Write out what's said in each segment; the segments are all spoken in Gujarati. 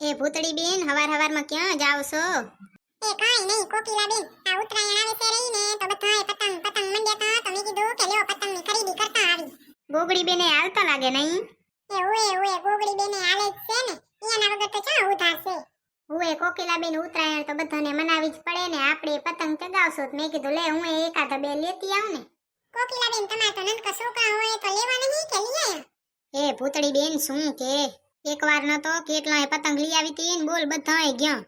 એ ભૂતડી બેન હવાર હવારમાં ક્યાં જાવ છો? એ કાઈ નહીં કોકિલા બેન આ ઉત્તરાયણ આવે છે રહીને તો બધાએ પતંગ પતંગ મંડ્યા તા તો મેં કીધું કે લ્યો પતંગની ખરીદી કરતા આવી. ગોગડી બેને હાલતા લાગે નહીં? એ ઓએ ઓએ ગોગડી બેને હાલે જ છે ને એના વગર તો ક્યાં ઉધાર છે? હું એ કોકિલા બેન ઉત્તરાયણ તો બધાને મનાવી જ પડે ને આપણે પતંગ ચગાવશો તો મેં કીધું લે હું એકાદ બે લેતી આવું ને. કોકિલા બેન તમારે તો નનકા છોકરા હોય તો લેવા નહીં કે લઈ આયા? એ ભૂતળી બેન શું કે? એકવાર ન તો કેટલાય પતંગ લઈ આવી તી ને બોલ બધાય ગયા.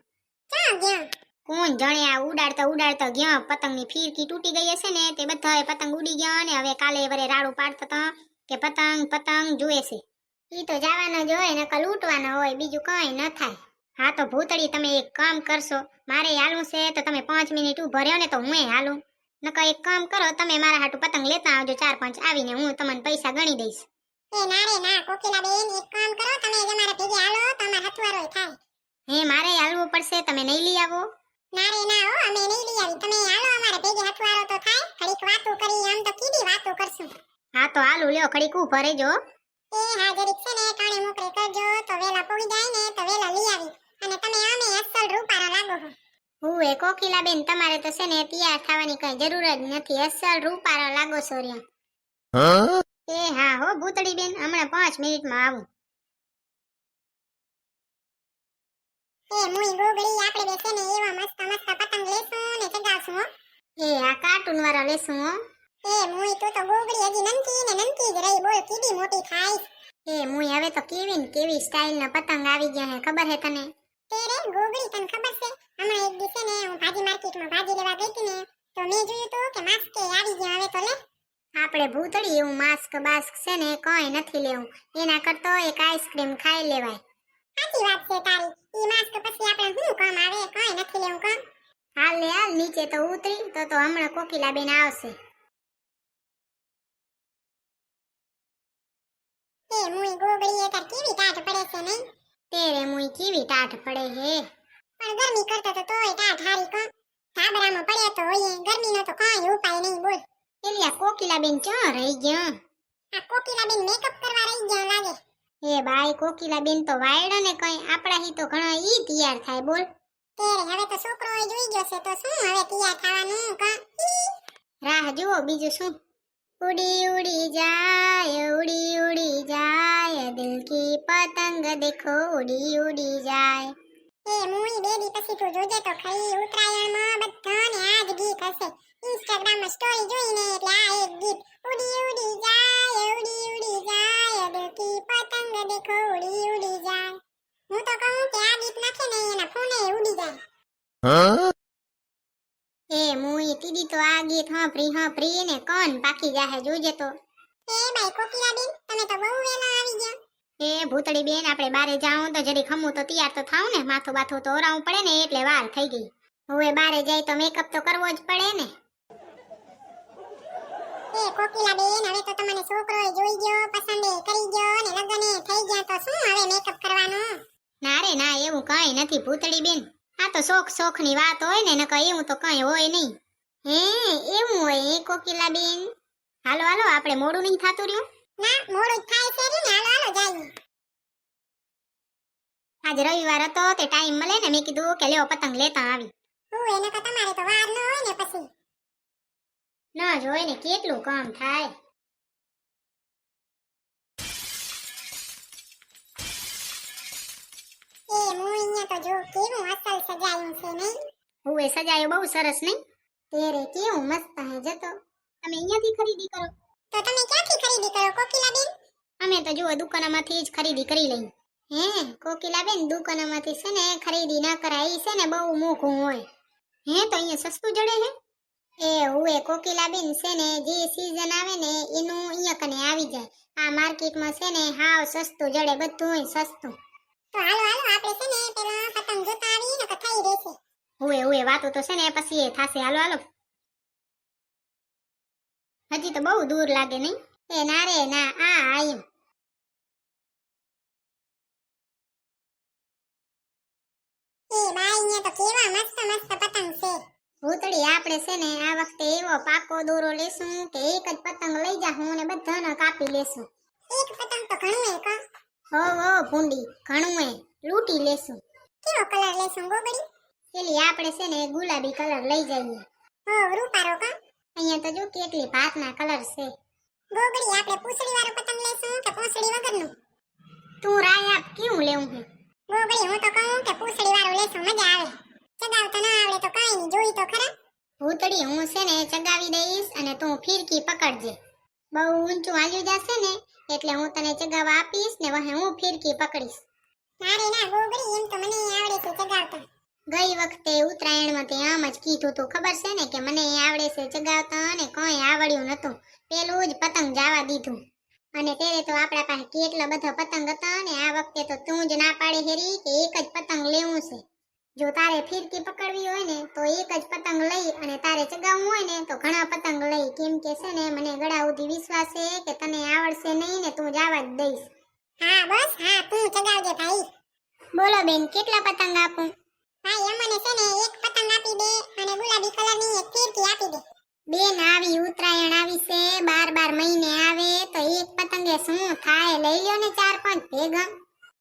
ક્યાં ગયા? કોણ જાણે આ ઉડાડતા ઉડાડતા ગયા પતંગની ફીરકી તૂટી ગઈ હશે ને તે બધાય પતંગ ઉડી ગયા ને હવે કાલે વરે રાડું પાડતા હતા કે પતંગ પતંગ જુએ છે. ઈ તો જવાનો જ હોય નકલ ઉઠવાનો હોય બીજું કઈ ન થાય. હા તો ભૂતળી તમે એક કામ કરશો મારે હાલવું છે તો તમે પાંચ મિનિટ ઊભો રહ્યો ને તો હું હાલું. નકર એક કામ કરો તમે મારા હાટુ પતંગ લેતા આવજો ચાર પાંચ આવીને હું તમને પૈસા ગણી દઈશ. એ ના રે ના કોકિલા બેન એક કામ કરો તમે જ અમારા ભેગે હાલો તમારા હથવારો થાય હે મારે હાલવું પડશે તમે નહીં લઈ આવો. ના ના હો અમે નહીં લઈ આવી. તમે હાલો અમારા ભેગે હથવારો તો થાય. ઘડીક વાતો કરી આમ તો કીધી વાતો કરશું. હા તો હાલ લ્યો ખડીક ઊભો રહેજો. એ હા જરીક છે ને કાણે મોકરે કરજો. તો વેલા પોગી જાય ને તો વેલા લઈ આવી. અને તમે આમે અસલ રૂપારા લાગો હો. હું એ કોકિલા બેન તમારે તો છે ને તૈયાર થવાની કઈ જરૂર જ નથી. અસલ રૂપારા લાગો સોર્યા એ હા હો ભૂતડી બેન હમણાં પાંચ મિનિટમાં આવું. એ મુઈ ગોગળી આપણે બેસે ને એવા મસ્ત મસ્ત પતંગ લેશું ને ચગાવશું એ આ કાર્ટૂન વાળા લેશું એ મુઈ તું તો ગોગળી હજી નનકી ને નનકી જ રહી બોલ કીધી મોટી થાય એ મુઈ હવે તો કેવી ને કેવી સ્ટાઇલ ના પતંગ આવી ગયા હે ખબર હે તને? તે રે ગોગળી તને ખબર છે? હમણાં એક દિવસે ને હું ભાજી માર્કેટમાં ભાજી લેવા ગઈ હતી ને તો મેં જોયું તો કે માસ્કે આવી ગયા હવે તો લે. આપણે ભૂતળી એવું માસ્ક બાસ્ક છે ને કઈ નથી લેવું. એના કરતો એક આઈસ્ક્રીમ ખાઈ લેવાય. સાચી વાત છે તારી. ઈ માસ્ક પછી આપણે શું કામ આવે? કઈ નથી લેવું કામ. હાલ ને હાલ નીચે તો ઉતરી તો તો હમણાં કોકિલા બેન આવશે. એ મુઈ ગોગળી એ તાર કેવી ટાઢ પડે છે નહીં? તેરે મુઈ કેવી ટાઢ પડે હે? પણ ગરમી કરતા તો તોય ટાઢ હારી કો ધાબરામાં પડ્યો તો હોઈએ ગરમીનો તો કઈ ઉપાય નહીં બોલ. એલિયા કોકિલા બેન ક્યાં રહી ગયા? આ કોકિલા બેન મેકઅપ કરવા રહી ગયા લાગે. એ બાઈ કોકિલા બેન તો વાયડા ને કઈ આપણા હી તો ઘણા ઈ તૈયાર થાય બોલ. તેરે હવે તો છોકરો એ જોઈ ગયો છે તો શું હવે તૈયાર થવાનું કા? ઈ. રાહ જુઓ બીજું શું? ઉડી ઉડી જાય ઉડી ઉડી જાય દિલ કી પતંગ દેખો ઉડી ઉડી જાય. એ મુઈ બેબી પછી તું જોજે તો ખરી ઉત્તરાયણમાં બધાને આ જ ગીત હશે. ઇન્સ્ટાગ્રામમાં સ્ટોરી જોઈને એટલે આ એક ગીત ઉડી ઉડી જાય ઉડી ગીત હાંભળી હાંભળી ને કોણ પાકી જાહે જોજે તો એ ભાઈ કોકિલા બેન તમે તો બહુ વેલા આવી ગયા. એ ભૂતળી બેન આપણે બારે જાઉં તો જરી ખમું તો તૈયાર તો થાઉં ને માથું બાથું તો ઓરાવું પડે ને એટલે વાર થઈ ગઈ. હવે બારે જાય તો મેકઅપ તો કરવો જ પડે ને. એ કોકિલા બેન હવે તો તમને છોકરો જોઈ ગયો પસંદ કરી ગયો ને લગને થઈ ગયા તો શું હવે મેકઅપ કરવાનું? ના રે ના એવું કઈ નથી ભૂતળી બેન આ તો શોખ શોખની વાત હોય ને નકર એવું તો કઈ હોય નહીં. હે એવું હોય એ કોકિલા બેન હાલો હાલો આપણે મોડું નહીં થાતું રહ્યું? ના મોડું થાય છે ને હાલો હાલો જઈએ. આજ રવિવાર હતો તે ટાઈમ મળે ને મેં કીધું કે લેવો પતંગ લેતા આવી. હું એને તો તમારે તો વાર ન હોય ને પછી. ના જોય ને કેટલું કામ થાય. એ હું અહીંયા તો જો કેવું અસલ સજાયું છે નહીં? હુએ સજાયો બહુ સરસ નહીં? તેરે કેવું મસ્ત હે જતો. તમે અહીંયાથી ખરીદી કરો. તો તમે ક્યાંથી ખરીદી કરો કોકિલા બેન અમે તો જુઓ દુકાનમાંથી જ ખરીદી કરી લઈ હે કોકિલાબેન દુકાનમાંથી છે ને ખરીદી ના કરાય એ છે ને બહુ મોંઘું હોય. હે તો અહીંયા સસ્તું જડે હે? એ હુએ કોકિલાબેન છે ને જે સીઝન આવે ને એનું અહીંયા કને આવી જાય. આ માર્કેટમાં છે ને હાવ સસ્તું જડે બધું સસ્તું. તો હાલો હાલો આપણે છે ને પેલા પતંગ જોતા આવીએ ને થઈ રહેશે. હુએ હુએ વાતો તો છે ને પછી એ થાશે. હાલો હાલો. હજી તો બહુ દૂર લાગે નહીં. એ ના રે ના આ આઈમ એ બાઈ અહીંયા તો કેવા મસ્ત મસ્ત પતંગ છે. ભૂતળી આપણે છે ને આ વખતે એવો પાકો દોરો લેશું કે એક જ પતંગ લઈ જાહું અને બધાને કાપી લેશું. એક પતંગ તો ઘણું હે કા. હો હો ભૂંડી ઘણું એ લૂંટી લેશું. કેવો કલર લેશું ગોગડી પેલી આપણે છે ને ગુલાબી કલર લઈ જઈએ. હા રૂપા રોકા. અહીંયા તો જો કેટલી ભાતના કલર છે. ગોગડી આપણે પૂંછડી વાળો પતંગ લેશું કે પૂંછડી વગરનું? તું રાય આપ કેવું લેવું હું ગોગડી હું તો કહું કે પૂંછડી વાળો લેશું મજા આવે. ચગાવતા ના આવડે તો કઈ નહીં જોઈ તો ખરા. ભૂતડી હું છે ને ચગાવી દઈશ અને તું ફિરકી પકડજે. બહુ ઊંચું હાલ્યું જશે ને એટલે હું તને ચગાવવા આપીશ ને વહે હું ફિરકી પકડીશ. મારે ના ગોગડી એમ તો મને આવડે છે ચગાવતા. ગઈ વખતે ઉત્તરાયણમાં તે આમ જ કીધું તું. ખબર છે ને કે મને આવડે છે ચગાવતા અને કોઈ આવડ્યું નતું પેલું જ પતંગ જવા દીધું. અને ત્યારે તો આપણા પાસે કેટલા બધા પતંગ હતા ને આ વખતે તો તું જ ના પાડે હેરી કે એક જ પતંગ લેવું છે. જો તારે ફિરકી પકડવી હોય ને તો એક જ પતંગ લઈ અને તારે ચગાવવું હોય ને તો ઘણા પતંગ લઈ. કેમ કે છે ને મને ગળા સુધી વિશ્વાસ છે કે તને આવડશે નહીં ને તું જવા જ દઈશ. હા, બસ. હા, તું ચગાવજે ભાઈ. બોલો બેન, કેટલા પતંગ આપું? ભાઈ અમને છે ને એક પતંગ આપી દે અને ગુલાબી કલરની એક ફીરકી આપી દે. બેન આવી ઉત્તરાયણ આવી છે બાર બાર મહિને આવે તો એક પતંગે શું થાય લઈ લ્યો ને ચાર પાંચ ભેગા.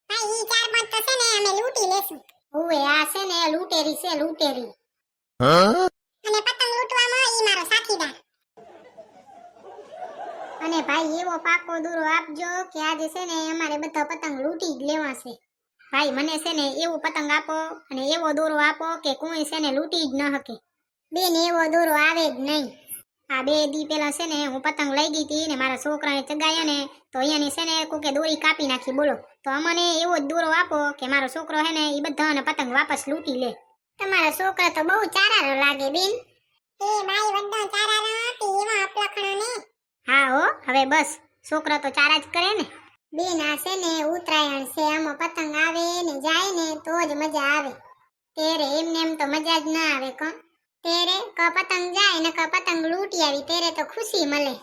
ભાઈ ઈ ચાર પાંચ તો છે ને અમે લૂંટી લેશું. હુએ આ છે ને લૂંટેરી છે લૂંટેરી. અને પતંગ લૂંટવામાં ઈ મારો સાથીદાર. અને ભાઈ એવો પાકો દૂરો આપજો કે આજે છે ને અમારે બધા પતંગ લૂંટી જ લેવા છે ભાઈ મને છે ને એવું પતંગ આપો અને એવો દોરો આપો કે કોઈ છે ને લૂંટી જ ન શકે બેન એવો દોરો આવે જ નહીં. આ બે દી પેલા છે ને હું પતંગ લઈ ગઈ હતી ને મારા છોકરાને ચગાયો ને તો અહીંયાની છે ને કોકે દોરી કાપી નાખી બોલો. તો અમને એવો જ દોરો આપો કે મારો છોકરો હે ને એ બધાને પતંગ વાપસ લૂંટી લે. તમારા છોકરા તો બહુ ચારા લાગે બેન. એ ભાઈ વડો ચારા એવા અપલખણો ને. હા હો હવે બસ. છોકરા તો ચારા જ કરે ને. બેન આ છે ને ઉત્તરાયણ છે આમાં પતંગ આવે ને જાય ને તો જ મજા આવે. તેરે એમને એમ તો મજા જ ના આવે કોણ? તેરે ક પતંગ જાય ને ક પતંગ લૂંટી આવી તેરે તો ખુશી મળે.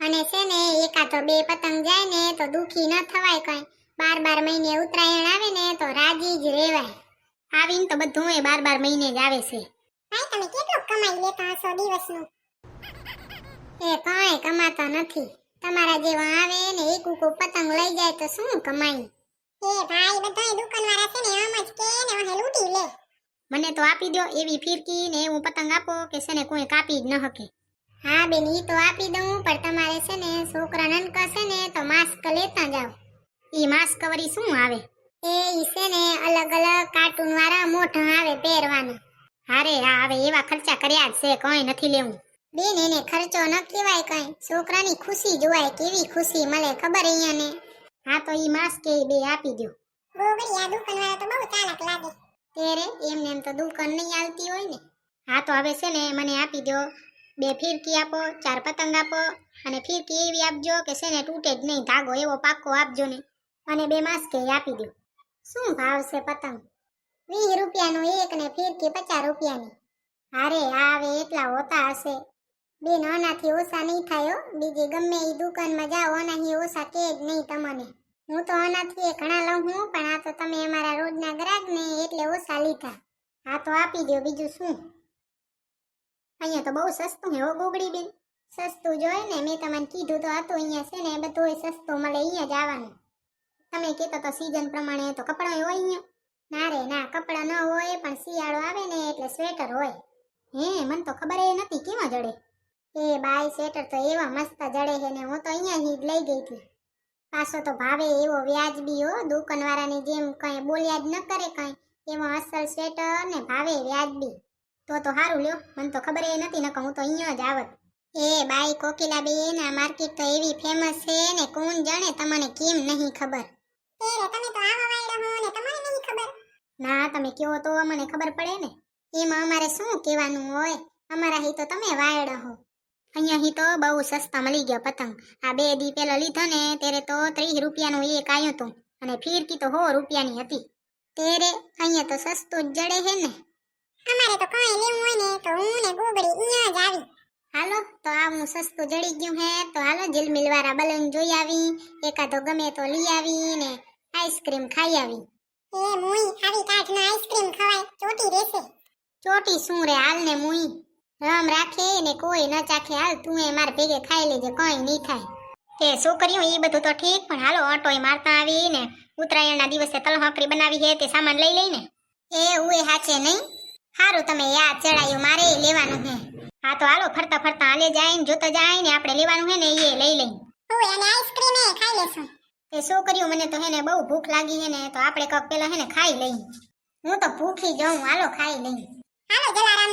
અને છે ને એકાતો બે પતંગ જાય ને તો દુખી ન થવાય કઈ. બાર બાર મહિને ઉત્તરાયણ આવે ને તો રાજી જ રેવાય આવીને તો બધું એ બાર બાર મહિને જ આવે છે. ભાઈ તમે કેટલું કમાઈ લેતા હશો દિવસનું? એ કાંઈ કમાતા નથી. તમારા જેવા આવે ને એક ઉકો પતંગ લઈ જાય તો શું કમાઈ? એ ભાઈ બધાય દુકાનવાળા છે ને આમ જ કે ને ઓહે લૂટી લે. મને તો આપી દો એવી ફિરકી ને એવું પતંગ આપો કે છે ને કોઈ કાપી જ ન હકે. હા બેન ઈ તો આપી દઉં પણ તમારે છે ને છોકરા નનકા છે ને તો માસ્ક લેતા જાવ ઈ માસ્ક વળી શું આવે? એ ઈ છે ને અલગ અલગ કાર્ટૂન વાળા મોઢા આવે પહેરવાના. હારે હા હવે એવા ખર્ચા કર્યા જ છે કોઈ નથી લેવું. બેન એને ખર્ચો ન કહેવાય કઈ. છોકરાની ખુશી જોવાય કેવી ખુશી મળે ખબર અહીંયા ને હા તો ઈ માસ કે બે આપી દો ગોગડી આ દુકાનવાળા તો બહુ ચાલાક લાગે. ત્યારે એમને એમ તો દુકાન નહીં આવતી હોય ને. હા તો હવે છે ને મને આપી દો બે ફિરકી આપો ચાર પતંગ આપો અને ફિરકી એવી આપજો કે છે ને તૂટે જ નહીં ધાગો એવો પાક્કો આપજો ને. અને બે માસ્કે આપી દો શું ભાવ છે પતંગ? વીસ રૂપિયાનું એક ને ફીરકી પચાસ રૂપિયાની. હારે આવે એટલા હોતા હશે. બેન, આનાથી ઓછા નહીં થાય બીજી ગમે એ દુકાનમાં જાઓ, આનાથી ઓછા કે જ નહીં તમને. હું તો આનાથી ઘણા લઉં હું, પણ આ તો તમે અમારા રોજના ગ્રાહક ને એટલે ઓછા લીધા. હા તો આપી દો બીજું શું? અહીંયા તો બહુ સસ્તું હે હો, ગોગડી બેન. સસ્તું જોઈ ને મેં તમને કીધું તો હતું, અહીંયા છે ને બધું સસ્તું મળે, અહીંયા જ આવવાનું. તમે કહેતો તો સિઝન પ્રમાણે તો કપડાં હોય અહીંયા. ના રે, ના, કપડાં ન હોય, પણ શિયાળો આવે ને એટલે સ્વેટર હોય. હે, મને તો ખબર એ નથી, કેવા જડે? એ બાય સ્વેટર તો એવા મસ્ત જડે છે ને હું તો અહીંયા જ લઈ ગઈ હતી. પાછો તો ભાવે એવો વ્યાજબી હો દુકાનવાળાની જેમ કંઈ બોલ્યા જ ન કરે કંઈ એમાં અસલ સ્વેટર ને ભાવે વ્યાજબી તો તો સારું લ્યો મને તો ખબર એ નથી નકર હું તો અહીંયા જ આવત. એ બાઈ કોકિલા બેન આ માર્કેટ તો એવી ફેમસ છે ને કોણ જાણે તમને કેમ નહીં ખબર. એ રે તમે તો આવા વાયડા હો ને તમને નહીં ખબર. ના તમે કયો તો અમને ખબર પડે ને. એમાં અમારે શું કહેવાનું હોય? અમારા હી તો તમે વાયડા હો. અહીંયા તો બહુ સસ્તા મળી ગયો પતંગ. આ બે દી પેલા લીધો ને ત્યારે તો ત્રીસ રૂપિયાનું એક આવ્યું હતું અને ફીરકી તો હો રૂપિયાની હતી. ત્યારે અહીંયા તો સસ્તું જ જડે છે ને. અમારે તો કઈ લેવું હોય ને તો હું ને ગોગડી અહીંયા જ આવી. હાલો તો આવું સસ્તું જડી ગયું હે તો હાલો જીલમિલ વાળા બલૂન જોઈ આવી એકાદો ગમે તો લઈ આવી ને આઈસ્ક્રીમ ખાઈ આવી. એ મુઈ આવી કાઠના આઈસ્ક્રીમ ખવાય ચોટી રહેશે ચોટી શું રે હાલ ને મુઈ? રામ રાખે ને કોઈ ન ચાખે. હાલ તું એ માર ભેગે ખાઈ લેજે કઈ નહીં થાય. કે છોકરીઓ એ બધું તો ઠીક પણ હાલો ઓટોય મારતા આવી ને ઉત્તરાયણના દિવસે તલહકરી બનાવી હે તે સામાન લઈ લઈને. એ ઉએ હાચે નહીં? હારું તમે યાદ ચડાયું મારે લેવાનું હે. હા તો હાલો ફરતા ફરતા હાલે જાય ને જોતા જાય ને આપણે લેવાનું હે ને એ લઈ લઈ ઓય અને આઈસ્ક્રીમ એ ખાઈ લેશું. એ છોકરીઓ મને તો હેને બહુ ભૂખ લાગી હે ને તો આપણે કક પેલા હેને ખાઈ લઈ હું તો ભૂખી જાઉં હાલો ખાઈ લઈ હાલો જલારામ